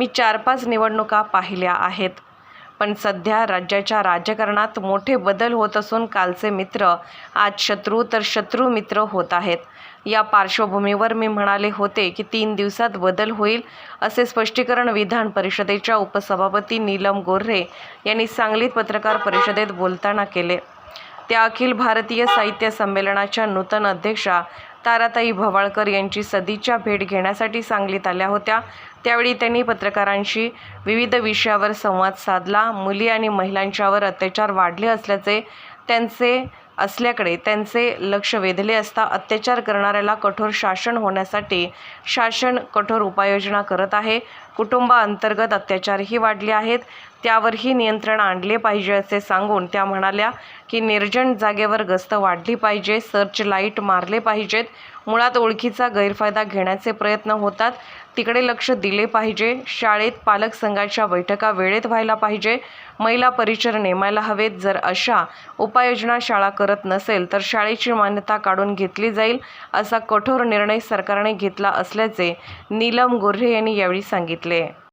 मी चार पाच निवडणुका पाहिल्या आहेत. पण सध्या राज्याच्या राजकारणात मोठे बदल होत असून कालचे मित्र आज शत्रू तर शत्रू मित्र होत आहेत. या पार्श्वभूमीवर मी म्हणाले होते की तीन दिवसात बदल होईल असे स्पष्टीकरण विधान परिषदेच्या उपसभापती नीलम गोर्हे यांनी सांगलीत पत्रकार परिषदेत बोलताना केले. त्या अखिल भारतीय साहित्य संमेलनाच्या नूतन अध्यक्षा ताराताई भवाळकर यांची सदिच्छा भेट घेण्यासाठी सांगलीत आल्या होत्या. त्यावेळी त्यांनी पत्रकारांशी विविध विषयावर संवाद साधला. मुली आणि महिलांच्यावर अत्याचार वाढले असल्याचे त्यांचे असल्याकडे त्यांचे लक्ष वेधले असता अत्याचार करणाऱ्याला कठोर शासन होण्यासाठी शासन कठोर उपाययोजना करत आहे. कुटुंबाअंतर्गत अत्याचारही वाढले आहेत. त्यावरही नियंत्रण आणले पाहिजे असे सांगून त्या म्हणाल्या की निर्जन जागेवर गस्त वाढली पाहिजे सर्च लाइट मारले पाहिजेत. मुळात ओळखीचा गैरफायदा घेण्याचे प्रयत्न होतात. तिकडे लक्ष दिले पाहिजे. शाळेत पालक संघाच्या बैठका वेळेत व्हायला पाहिजे. महिला परिचर नेमायला हवेत. जर अशा उपाययोजना शाळा करत नसेल तर शाळेची मान्यता काढून घेतली जाईल असा कठोर निर्णय सरकारने घेतला असल्याचे नीलम गोऱ्हे यांनी यावेळी सांगितले. Chicle.